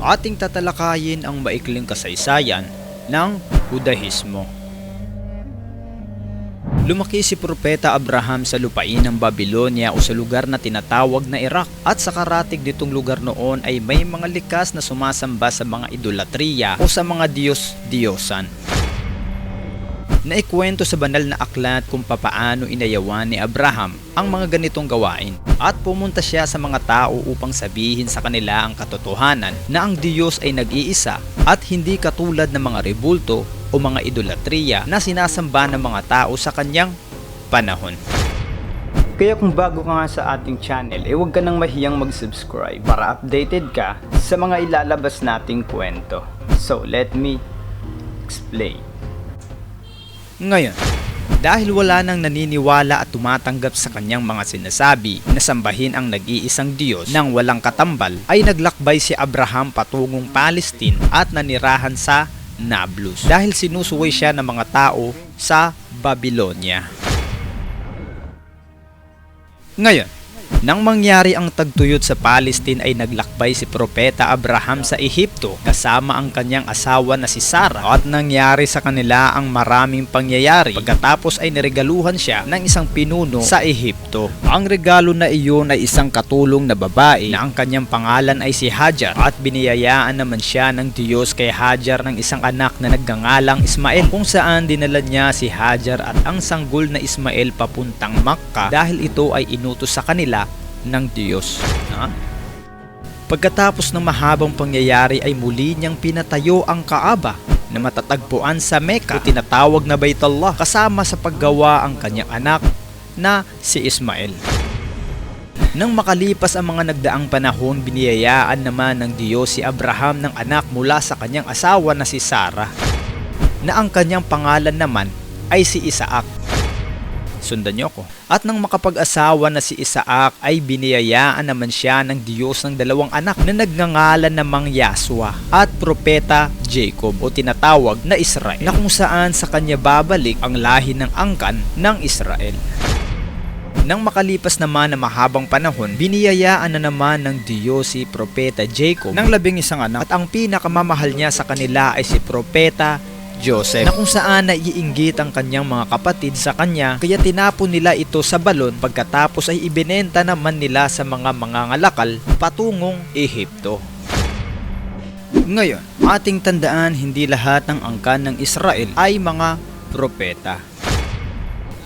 ating tatalakayin ang maikling kasaysayan ng Budahismo. Lumaki si Propeta Abraham sa lupain ng Babylonia o sa lugar na tinatawag na Iraq at sa karatig nitong lugar noon ay may mga likas na sumasamba sa mga idolatriya o sa mga diyos-diyosan. Naikwento sa banal na aklat kung papaano inayawan ni Abraham ang mga ganitong gawain at pumunta siya sa mga tao upang sabihin sa kanila ang katotohanan na ang Diyos ay nag-iisa at hindi katulad ng mga rebulto o mga idolatriya na sinasamba ng mga tao sa kanyang panahon. Kaya kung bago ka nga sa ating channel, eh huwag ka nang mahiyang mag-subscribe para updated ka sa mga ilalabas nating kwento. So let me explain. Ngayon, dahil wala nang naniniwala at tumatanggap sa kanyang mga sinasabi na sambahin ang nag-iisang Diyos nang walang katambal, ay naglakbay si Abraham patungong Palestine at nanirahan sa Nablus dahil sinusuway siya ng mga tao sa Babylonia. Ngayon, nang mangyari ang tagtuyot sa Palestine ay naglakbay si Propeta Abraham sa Ehipto kasama ang kanyang asawa na si Sarah. At nangyari sa kanila ang maraming pangyayari. Pagkatapos ay niregaluhan siya ng isang pinuno sa Ehipto. Ang regalo na iyon ay isang katulong na babae na ang kanyang pangalan ay si Hajar. At biniyayaan naman siya ng Diyos kay Hajar ng isang anak na nagngangalang Ismael kung saan dinala niya si Hajar at ang sanggol na Ismael papuntang Makka. Dahil ito ay inutos sa kanila ng Diyos. Ha? Pagkatapos ng mahabang pangyayari ay muli niyang pinatayo ang Kaaba na matatagpuan sa Mecca o tinatawag na Baitullah kasama sa paggawa ang kanyang anak na si Ismael. Nang makalipas ang mga nagdaang panahon, biniyayaan naman ng Diyos si Abraham ng anak mula sa kanyang asawa na si Sarah na ang kanyang pangalan naman ay si Isaac sundan niyo ako. At nang makapag-asawa na si Isaac ay biniyayaan naman siya ng Diyos ng dalawang anak na nagngangalan namang Yasua at propeta Jacob o tinatawag na Israel na kung saan sa kanya babalik ang lahi ng angkan ng Israel. Nang makalipas naman na mahabang panahon, biniyayaan na naman ng Diyos si Propeta Jacob ng labing isang anak at ang pinakamamahal niya sa kanila ay si Propeta Joseph na kung saan naiinggit ang kanyang mga kapatid sa kanya kaya tinapon nila ito sa balon pagkatapos ay ibinenta naman nila sa mga mangangalakal patungong Ehipto. Ngayon, ating tandaan hindi lahat ng angkan ng Israel ay mga propeta.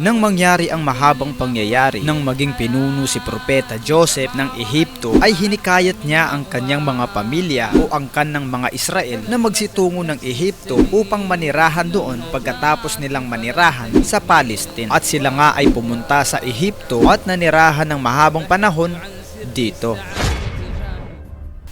Nang mangyari ang mahabang pangyayari nang maging pinuno si Propeta Joseph ng Ehipto ay hinikayat niya ang kanyang mga pamilya o angkan ng mga Israel na magsitungo ng Ehipto upang manirahan doon pagkatapos nilang manirahan sa Palestine at sila nga ay pumunta sa Ehipto at nanirahan ng mahabang panahon dito.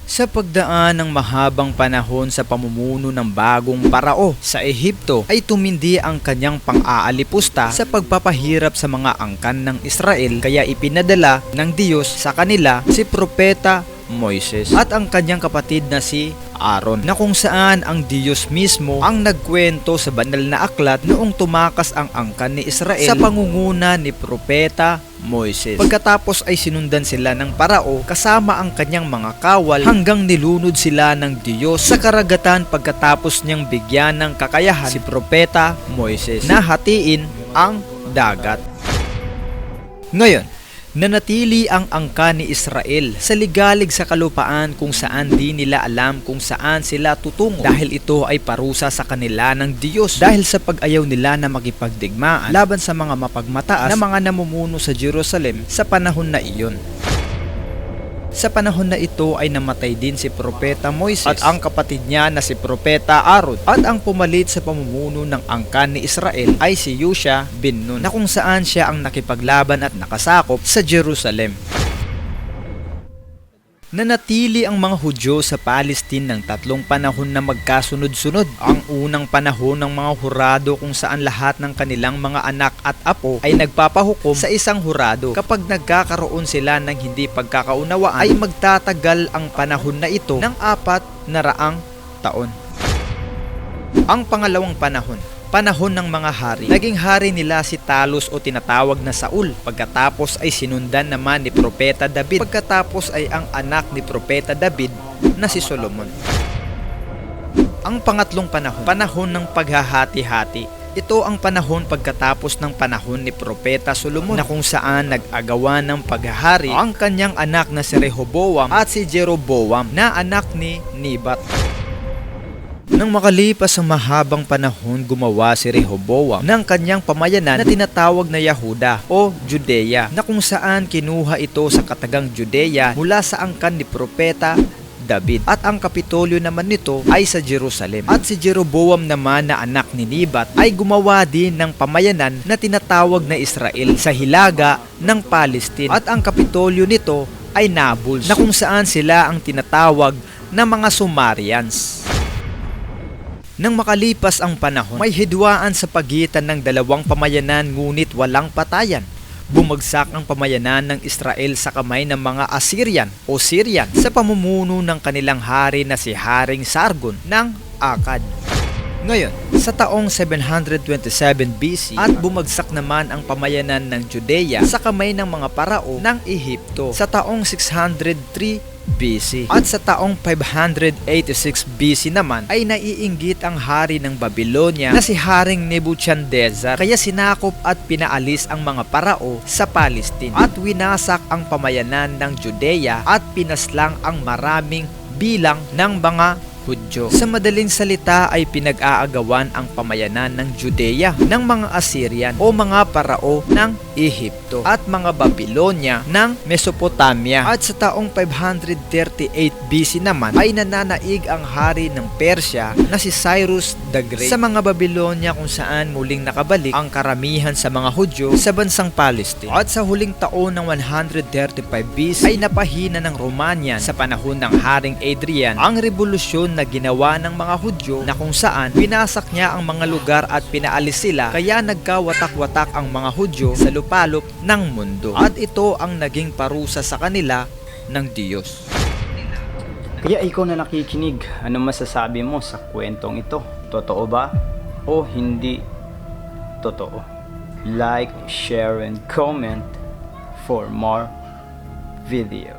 Sa pagdaan ng mahabang panahon sa pamumuno ng bagong parao sa Ehipto ay tumindi ang kanyang pang-aalipusta sa pagpapahirap sa mga angkan ng Israel. Kaya ipinadala ng Diyos sa kanila si Propeta Moises at ang kanyang kapatid na si Aaron na kung saan ang Diyos mismo ang nagkwento sa banal na aklat noong tumakas ang angkan ni Israel sa pangunguna ni Propeta Moises. Pagkatapos ay sinundan sila ng parao kasama ang kanyang mga kawal hanggang nilunod sila ng Diyos sa karagatan pagkatapos niyang bigyan ng kakayahan si Propeta Moises na hatiin ang dagat. Ngayon, Nanatili ang angka ni Israel sa ligalig sa kalupaan kung saan di nila alam kung saan sila tutungo dahil ito ay parusa sa kanila ng Diyos dahil sa pag-ayaw nila na makipagdigmaan laban sa mga mapagmataas na mga namumuno sa Jerusalem sa panahon na iyon. Sa panahon na ito ay namatay din si Propeta Moises at ang kapatid niya na si Propeta Aaron at ang pumalit sa pamumuno ng angkan ni Israel ay si Yusha bin Nun na kung saan siya ang nakipaglaban at nakasakop sa Jerusalem. Nanatili ang mga Hudyo sa Palestine ng tatlong panahon na magkasunod-sunod. Ang unang panahon ng mga hurado kung saan lahat ng kanilang mga anak at apo ay nagpapahukom sa isang hurado. Kapag nagkakaroon sila ng hindi pagkakaunawaan ay magtatagal ang panahon na ito ng apat na raang taon. Ang pangalawang panahon panahon ng mga hari. Naging hari nila si Talos o tinatawag na Saul. Pagkatapos ay sinundan naman ni Propeta David. Pagkatapos ay ang anak ni Propeta David na si Solomon. Ang pangatlong panahon, panahon ng paghahati-hati. Ito ang panahon pagkatapos ng panahon ni Propeta Solomon na kung saan nag-agawan ng paghahari ang kanyang anak na si Rehoboam at si Jeroboam na anak ni Nebat. Nang makalipas ang mahabang panahon, gumawa si Rehoboam ng kanyang pamayanan na tinatawag na Yahuda o Judea na kung saan kinuha ito sa katagang Judea mula sa angkan ni Propeta David. At ang kapitolyo naman nito ay sa Jerusalem. At si Jeroboam naman na anak ni Nebat ay gumawa din ng pamayanan na tinatawag na Israel sa hilaga ng Palestine. At ang kapitolyo nito ay Nablus na kung saan sila ang tinatawag na mga Sumarians. Nang makalipas ang panahon, may hidwaan sa pagitan ng dalawang pamayanan ngunit walang patayan. Bumagsak ang pamayanan ng Israel sa kamay ng mga Assyrian o Syrian sa pamumuno ng kanilang hari na si Haring Sargon ng Akkad. Ngayon, sa taong 727 BC at bumagsak naman ang pamayanan ng Judea sa kamay ng mga parao ng Ehipto sa taong 603 BC. At sa taong 586 BC naman ay naiinggit ang hari ng Babylonia na si Haring Nebuchadnezzar kaya sinakop at pinaalis ang mga parao sa Palestine at winasak ang pamayanan ng Judea at pinaslang ang maraming bilang ng mga Hudyo. Sa madaling salita ay pinag-aagawan ang pamayanan ng Judea ng mga Assyrian o mga parao ng Ehipto at mga Babylonia ng Mesopotamia. At sa taong 538 BC naman ay nananaig ang hari ng Persya na si Cyrus the Great sa mga Babylonia kung saan muling nakabalik ang karamihan sa mga Hudyo sa bansang Palestine. At sa huling taon ng 135 BC ay napahina ng Romanian sa panahon ng Haring Adrian ang revolusyon na ginawa ng mga Hudyo na kung saan binasak niya ang mga lugar at pinaalis sila kaya nagkawatak-watak ang mga Hudyo sa lupalop ng mundo. At ito ang naging parusa sa kanila ng Diyos. Kaya ikaw na nakikinig, ano masasabi mo sa kwentong ito? Totoo ba o hindi totoo? Like, share, and comment for more videos.